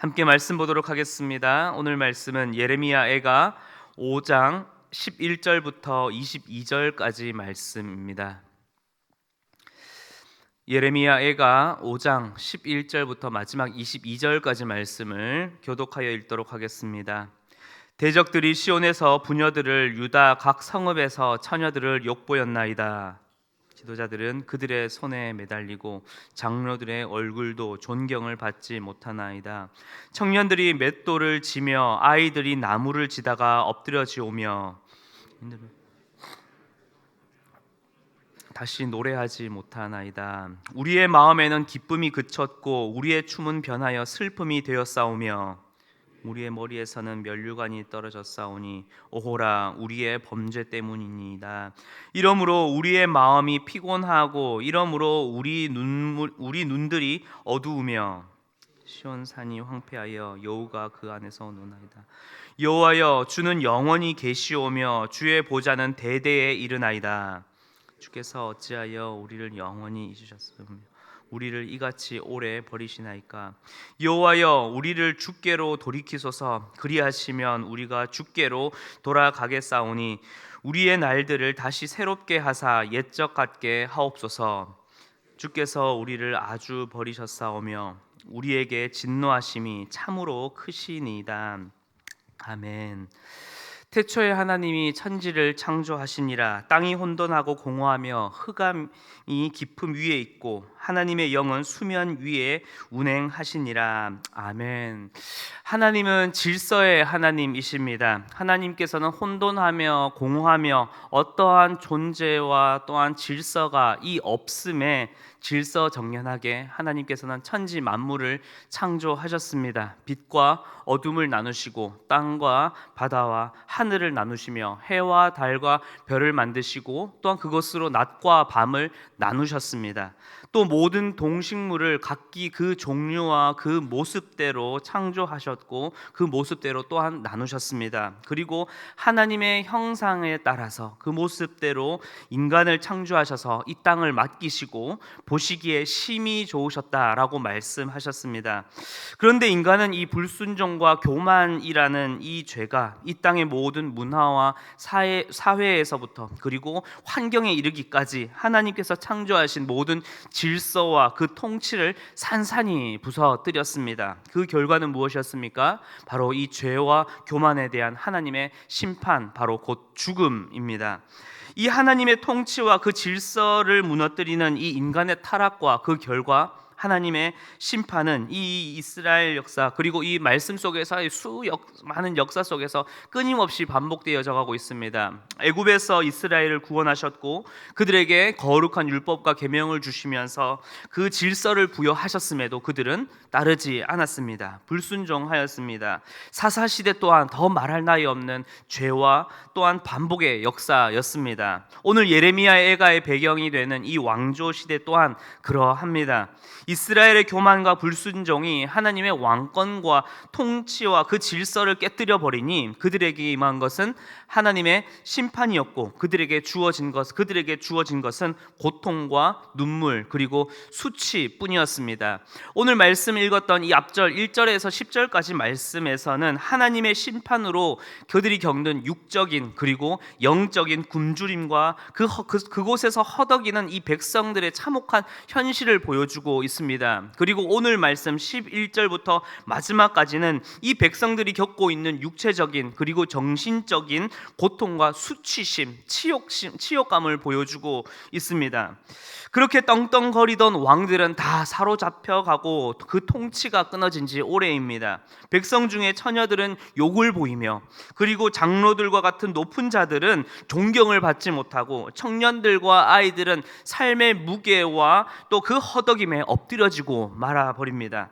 함께 말씀 보도록 하겠습니다. 오늘 말씀은 예레미야 애가 5장 11절부터 22절까지 말씀입니다. 예레미야 애가 5장 11절부터 마지막 22절까지 말씀을 교독하여 읽도록 하겠습니다. 대적들이 시온에서 부녀들을 유다 각 성읍에서 처녀들을 욕보였나이다. 지도자들은 그들의 손에 매달리고 장로들의 얼굴도 존경을 받지 못하나이다. 청년들이 맷돌을 지며 아이들이 나무를 지다가 엎드려지오며 다시 노래하지 못하나이다. 우리의 마음에는 기쁨이 그쳤고 우리의 춤은 변하여 슬픔이 되었사오며 우리의 머리에서는 면류관이 떨어졌사오니 오호라 우리의 범죄 때문이니이다. 이러므로 우리의 마음이 피곤하고 이러므로 우리 눈물 우리 눈들이 어두우며 시온 산이 황폐하여 여호가 그 안에서 노나이다. 여호와여 주는 영원히 계시오며 주의 보좌는 대대에 이르나이다. 주께서 어찌하여 우리를 영원히 잊으셨으며 우리를 이같이 오래 버리시나이까? 여호와여 우리를 주께로 돌이키소서. 그리하시면 우리가 주께로 돌아가겠사오니 우리의 날들을 다시 새롭게 하사 옛적 같게 하옵소서. 주께서 우리를 아주 버리셨사오며 우리에게 진노하심이 참으로 크시니이다. 아멘. 태초에 하나님이 천지를 창조하시니라 땅이 혼돈하고 공허하며 흑암이 깊음 위에 있고 하나님의 영은 수면 위에 운행하시니라 아멘 하나님은 질서의 하나님이십니다 하나님께서는 혼돈하며 공허하며 어떠한 존재와 또한 질서가 이 없음에 질서 정연하게 하나님께서는 천지 만물을 창조하셨습니다. 빛과 어둠을 나누시고 땅과 바다와 하늘을 나누시며 해와 달과 별을 만드시고 또한 그것으로 낮과 밤을 나누셨습니다. 또 모든 동식물을 각기 그 종류와 그 모습대로 창조하셨고 그 모습대로 또한 나누셨습니다. 그리고 하나님의 형상에 따라서 그 모습대로 인간을 창조하셔서 이 땅을 맡기시고 보시기에 심히 좋으셨다라고 말씀하셨습니다. 그런데 인간은 이 불순종과 교만이라는 이 죄가 이 땅의 모든 문화와 사회, 사회에서부터 그리고 환경에 이르기까지 하나님께서 창조하신 모든 질서와 그 통치를 산산이 부서뜨렸습니다. 그 결과는 무엇이었습니까? 바로 이 죄와 교만에 대한 하나님의 심판, 바로 곧 죽음입니다. 이 하나님의 통치와 그 질서를 무너뜨리는 이 인간의 타락과 그 결과 하나님의 심판은 이 이스라엘 역사 그리고 이 말씀 속에서 수 역 많은 역사 속에서 끊임없이 반복되어져 가고 있습니다. 애굽에서 이스라엘을 구원하셨고 그들에게 거룩한 율법과 계명을 주시면서 그 질서를 부여하셨음에도 그들은 따르지 않았습니다. 불순종하였습니다. 사사 시대 또한 더 말할 나위 없는 죄와 또한 반복의 역사였습니다. 오늘 예레미야의 애가의 배경이 되는 이 왕조 시대 또한 그러합니다. 이스라엘의 교만과 불순종이 하나님의 왕권과 통치와 그 질서를 깨뜨려 버리니 그들에게 임한 것은 하나님의 심판이었고 그들에게 주어진 것 그들에게 주어진 것은 고통과 눈물 그리고 수치뿐이었습니다. 오늘 말씀 읽었던 이 앞절 1절에서 10절까지 말씀에서는 하나님의 심판으로 그들이 겪는 육적인 그리고 영적인 굶주림과 그, 그 그곳에서 허덕이는 이 백성들의 참혹한 현실을 보여주고 있습니다. 그리고 오늘 말씀 11절부터 마지막까지는 이 백성들이 겪고 있는 육체적인 그리고 정신적인 고통과 수치심, 치욕심, 치욕감을 보여주고 있습니다. 그렇게 떵떵거리던 왕들은 다 사로잡혀 가고 그 통치가 끊어진 지 오래입니다. 백성 중에 처녀들은 욕을 보이며 그리고 장로들과 같은 높은 자들은 존경을 받지 못하고 청년들과 아이들은 삶의 무게와 또 그 허덕임에 엎 드려지고 말아 버립니다.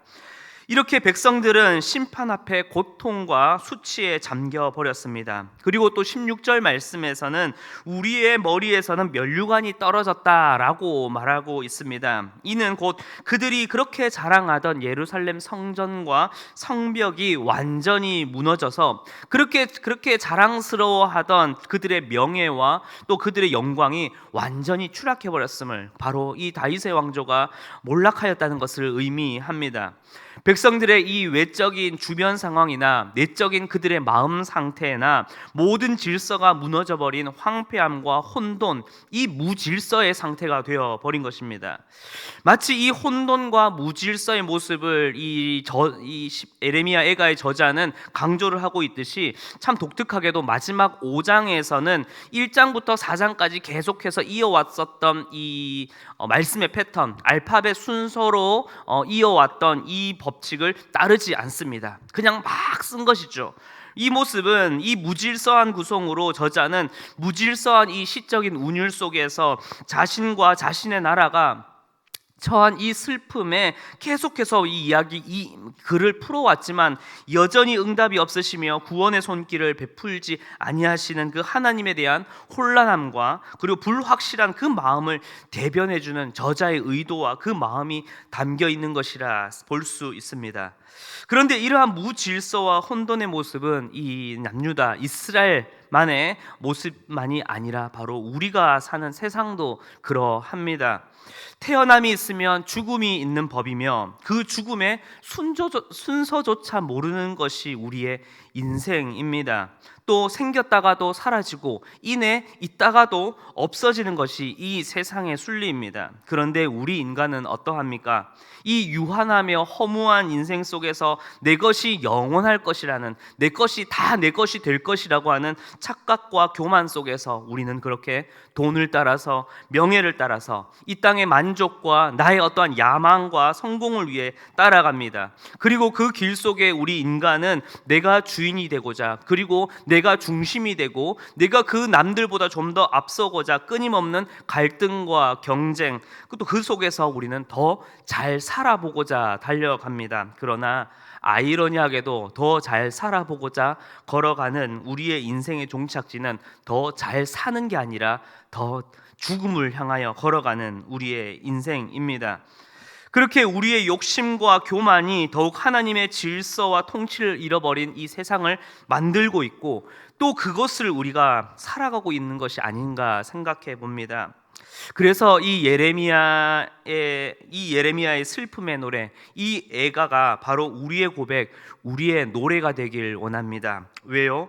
이렇게 백성들은 심판 앞에 고통과 수치에 잠겨 버렸습니다. 그리고 또 16절 말씀에서는 우리의 머리에서는 면류관이 떨어졌다라고 말하고 있습니다. 이는 곧 그들이 그렇게 자랑하던 예루살렘 성전과 성벽이 완전히 무너져서 그렇게 그렇게 자랑스러워하던 그들의 명예와 또 그들의 영광이 완전히 추락해 버렸음을 바로 이 다윗의 왕조가 몰락하였다는 것을 의미합니다. 백성들의 이 외적인 주변 상황이나 내적인 그들의 마음 상태나 모든 질서가 무너져 버린 황폐함과 혼돈, 이 무질서의 상태가 되어 버린 것입니다. 마치 이 혼돈과 무질서의 모습을 이, 저, 이 시- 에레미야 애가의 저자는 강조를 하고 있듯이 참 독특하게도 마지막 5장에서는 1장부터 4장까지 계속해서 이어왔었던 이 어, 말씀의 패턴, 알파벳 순서로 어, 이어왔던 이 법 칙을 따르지 않습니다. 그냥 막 쓴 것이죠. 이 모습은 이 무질서한 구성으로 저자는 무질서한 이 시적인 운율 속에서 자신과 자신의 나라가 처한 이 슬픔에 계속해서 이 이야기 이 글을 풀어왔지만 여전히 응답이 없으시며 구원의 손길을 베풀지 아니하시는 그 하나님에 대한 혼란함과 그리고 불확실한 그 마음을 대변해 주는 저자의 의도와 그 마음이 담겨 있는 것이라 볼 수 있습니다. 그런데 이러한 무질서와 혼돈의 모습은 이 남유다 이스라엘 만의 모습만이 아니라 바로 우리가 사는 세상도 그러합니다. 태어남이 있으면 죽음이 있는 법이며 그 죽음의 순조, 순서조차 모르는 것이 우리의 인생입니다. 또 생겼다가도 사라지고 인해 있다가도 없어지는 것이 이 세상의 순리입니다. 그런데 우리 인간은 어떠합니까? 이 유한하며 허무한 인생 속에서 내 것이 영원할 것이라는 내 것이 다 내 것이 될 것이라고 하는 착각과 교만 속에서 우리는 그렇게 돈을 따라서 명예를 따라서 이땅 의 만족과 나의 어떠한 야망과 성공을 위해 따라갑니다. 그리고 그 길 속에 우리 인간은 내가 주인이 되고자 그리고 내가 중심이 되고 내가 그 남들보다 좀 더 앞서고자 끊임없는 갈등과 경쟁 또 그 속에서 우리는 더 잘 살아보고자 달려갑니다. 그러나 아이러니하게도 더 잘 살아보고자 걸어가는 우리의 인생의 종착지는 더 잘 사는 게 아니라 더 죽음을 향하여 걸어가는 우리의 인생입니다. 그렇게 우리의 욕심과 교만이 더욱 하나님의 질서와 통치를 잃어버린 이 세상을 만들고 있고 또 그것을 우리가 살아가고 있는 것이 아닌가 생각해 봅니다. 그래서 이 예레미야의 이 예레미야의 슬픔의 노래, 이 애가가 바로 우리의 고백, 우리의 노래가 되길 원합니다. 왜요?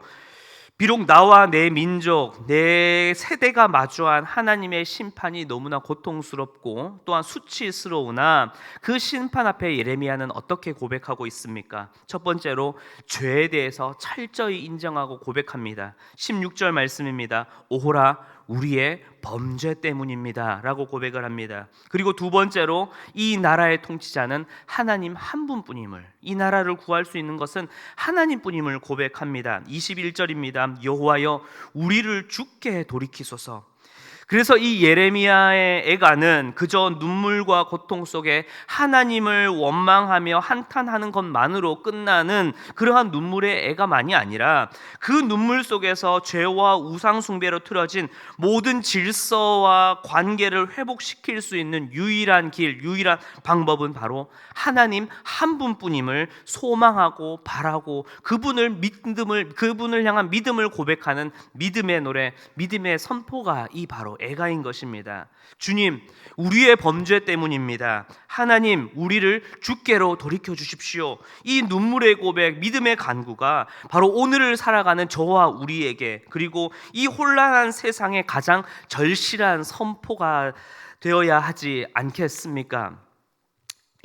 비록 나와 내 민족, 내 세대가 마주한 하나님의 심판이 너무나 고통스럽고 또한 수치스러우나 그 심판 앞에 예레미야는 어떻게 고백하고 있습니까? 첫 번째로 죄에 대해서 철저히 인정하고 고백합니다. 16절 말씀입니다. 오호라 우리의 범죄 때문입니다 라고 고백을 합니다. 그리고 두 번째로 이 나라의 통치자는 하나님 한 분뿐임을 이 나라를 구할 수 있는 것은 하나님뿐임을 고백합니다. 21절입니다. 여호와여 우리를 죽게 돌이키소서. 그래서 이 예레미야의 애가는 그저 눈물과 고통 속에 하나님을 원망하며 한탄하는 것만으로 끝나는 그러한 눈물의 애가만이 아니라 그 눈물 속에서 죄와 우상 숭배로 틀어진 모든 질서와 관계를 회복시킬 수 있는 유일한 길, 유일한 방법은 바로 하나님 한 분뿐임을 소망하고 바라고 그분을 믿음을 그분을 향한 믿음을 고백하는 믿음의 노래, 믿음의 선포가 이 바로 애가인 것입니다. 주님, 우리의 범죄 때문입니다. 하나님, 우리를 주께로 돌이켜 주십시오. 이 눈물의 고백, 믿음의 간구가 바로 오늘을 살아가는 저와 우리에게 그리고 이 혼란한 세상에 가장 절실한 선포가 되어야 하지 않겠습니까?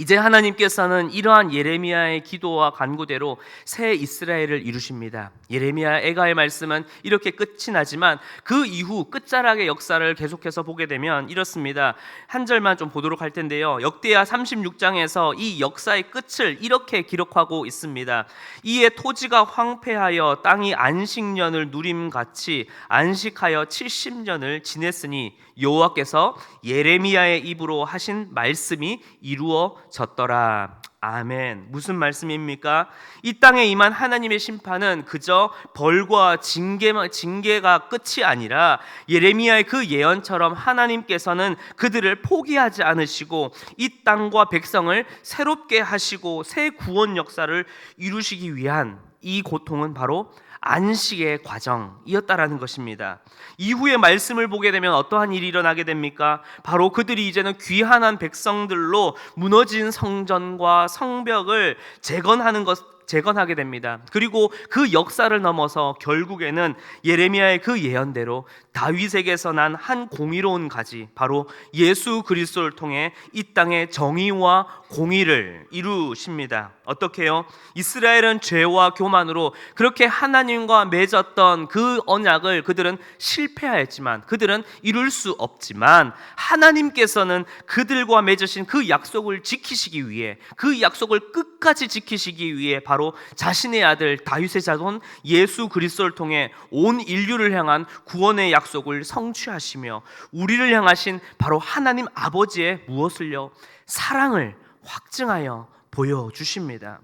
이제 하나님께서는 이러한 예레미야의 기도와 간구대로 새 이스라엘을 이루십니다. 예레미야 애가의 말씀은 이렇게 끝이 나지만 그 이후 끝자락의 역사를 계속해서 보게 되면 이렇습니다. 한 절만 좀 보도록 할 텐데요. 역대하 36장에서 이 역사의 끝을 이렇게 기록하고 있습니다. 이에 토지가 황폐하여 땅이 안식년을 누림같이 안식하여 70년을 지냈으니 여호와께서 예레미야의 입으로 하신 말씀이 이루어 졌더라. 아멘. 무슨 말씀입니까? 이 땅에 임한 하나님의 심판은 그저 벌과 징계, 징계가 끝이 아니라 예레미야의 그 예언처럼 하나님께서는 그들을 포기하지 않으시고 이 땅과 백성을 새롭게 하시고 새 구원 역사를 이루시기 위한 이 고통은 바로 안식의 과정이었다라는 것입니다. 이후에 말씀을 보게 되면 어떠한 일이 일어나게 됩니까? 바로 그들이 이제는 귀한한 백성들로 무너진 성전과 성벽을 재건하는 것 재건하게 됩니다. 그리고 그 역사를 넘어서 결국에는 예레미야의 그 예언대로 다윗에게서 난 한 공의로운 가지 바로 예수 그리스도를 통해 이 땅의 정의와 공의를 이루십니다. 어떻게요? 이스라엘은 죄와 교만으로 그렇게 하나님과 맺었던 그 언약을 그들은 실패하였지만 그들은 이룰 수 없지만 하나님께서는 그들과 맺으신 그 약속을 지키시기 위해 그 약속을 끝까지 지키시기 위해 바로 자신의 아들 다윗의 자손 예수 그리스도를 통해 온 인류를 향한 구원의 약속을 성취하시며 우리를 향하신 바로 하나님 아버지의 무엇을요? 사랑을 확증하여 보여 주십니다.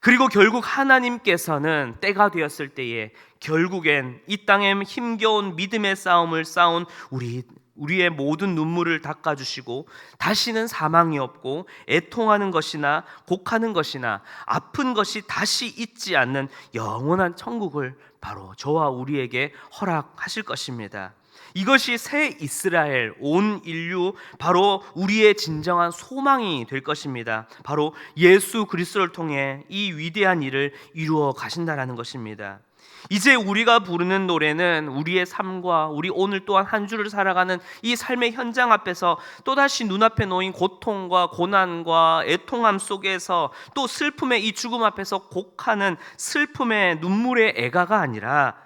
그리고 결국 하나님께서는 때가 되었을 때에 결국엔 이 땅에 힘겨운 믿음의 싸움을 싸운 우리 우리의 모든 눈물을 닦아 주시고 다시는 사망이 없고 애통하는 것이나 곡하는 것이나 아픈 것이 다시 있지 않는 영원한 천국을 바로 저와 우리에게 허락하실 것입니다. 이것이 새 이스라엘 온 인류 바로 우리의 진정한 소망이 될 것입니다. 바로 예수 그리스도를 통해 이 위대한 일을 이루어 가신다라는 것입니다. 이제 우리가 부르는 노래는 우리의 삶과 우리 오늘 또한 한 주를 살아가는 이 삶의 현장 앞에서 또다시 눈앞에 놓인 고통과 고난과 애통함 속에서 또 슬픔의 이 죽음 앞에서 곡하는 슬픔의 눈물의 애가가 아니라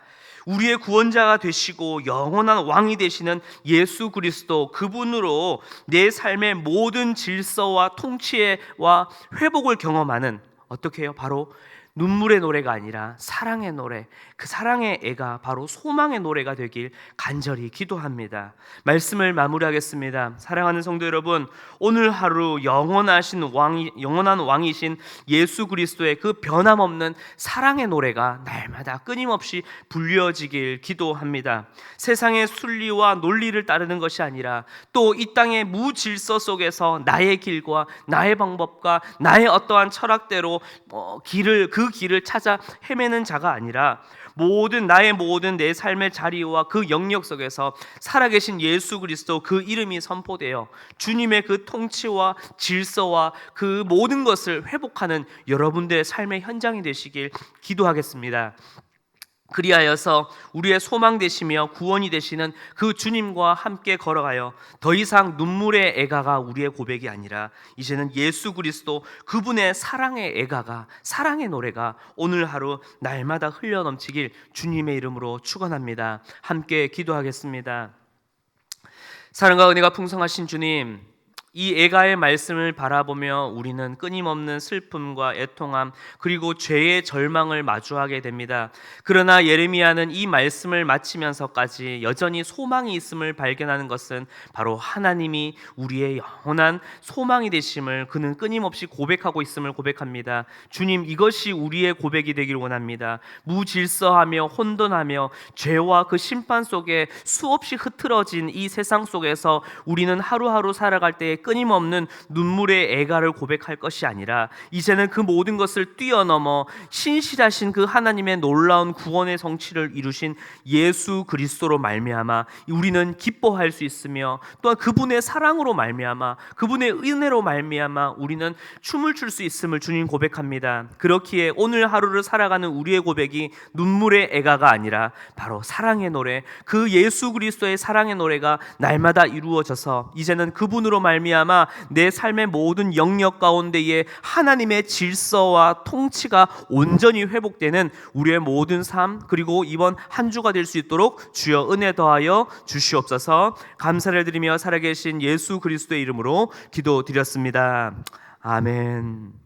우리의 구원자가 되시고 영원한 왕이 되시는 예수 그리스도 그분으로 내 삶의 모든 질서와 통치와 회복을 경험하는 어떻게 해요? 바로 눈물의 노래가 아니라 사랑의 노래, 그 사랑의 애가 바로 소망의 노래가 되길 간절히 기도합니다. 말씀을 마무리하겠습니다. 사랑하는 성도 여러분, 오늘 하루 영원하신 왕이 영원한 왕이신 예수 그리스도의 그 변함없는 사랑의 노래가 날마다 끊임없이 불려지길 기도합니다. 세상의 순리와 논리를 따르는 것이 아니라 또 이 땅의 무질서 속에서 나의 길과 나의 방법과 나의 어떠한 철학대로 어, 길을 그 길을 찾아 헤매는 자가 아니라 모든 나의 모든 내 삶의 자리와 그 영역 속에서 살아계신 예수 그리스도 그 이름이 선포되어 주님의 그 통치와 질서와 그 모든 것을 회복하는 여러분들의 삶의 현장이 되시길 기도하겠습니다. 그리하여서 우리의 소망 되시며 구원이 되시는 그 주님과 함께 걸어가요. 더 이상 눈물의 애가가 우리의 고백이 아니라 이제는 예수 그리스도 그분의 사랑의 애가가 사랑의 노래가 오늘 하루 날마다 흘러 넘치길 주님의 이름으로 축원합니다. 함께 기도하겠습니다. 사랑과 은혜가 풍성하신 주님 이 애가의 말씀을 바라보며 우리는 끊임없는 슬픔과 애통함 그리고 죄의 절망을 마주하게 됩니다. 그러나 예레미야는 이 말씀을 마치면서까지 여전히 소망이 있음을 발견하는 것은 바로 하나님이 우리의 영원한 소망이 되심을 그는 끊임없이 고백하고 있음을 고백합니다. 주님 이것이 우리의 고백이 되길 원합니다. 무질서하며 혼돈하며 죄와 그 심판 속에 수없이 흐트러진 이 세상 속에서 우리는 하루하루 살아갈 때 끊임없는 눈물의 애가를 고백할 것이 아니라 이제는 그 모든 것을 뛰어넘어 신실하신 그 하나님의 놀라운 구원의 성취를 이루신 예수 그리스도로 말미암아 우리는 기뻐할 수 있으며 또한 그분의 사랑으로 말미암아 그분의 은혜로 말미암아 우리는 춤을 출 수 있음을 주님 고백합니다. 그렇기에 오늘 하루를 살아가는 우리의 고백이 눈물의 애가가 아니라 바로 사랑의 노래 그 예수 그리스도의 사랑의 노래가 날마다 이루어져서 이제는 그분으로 말미암아 말미암아 내 삶의 모든 영역 가운데에 하나님의 질서와 통치가 온전히 회복되는 우리의 모든 삶 그리고 이번 한 주가 될 수 있도록 주여 은혜 더하여 주시옵소서 감사를 드리며 살아계신 예수 그리스도의 이름으로 기도드렸습니다. 아멘.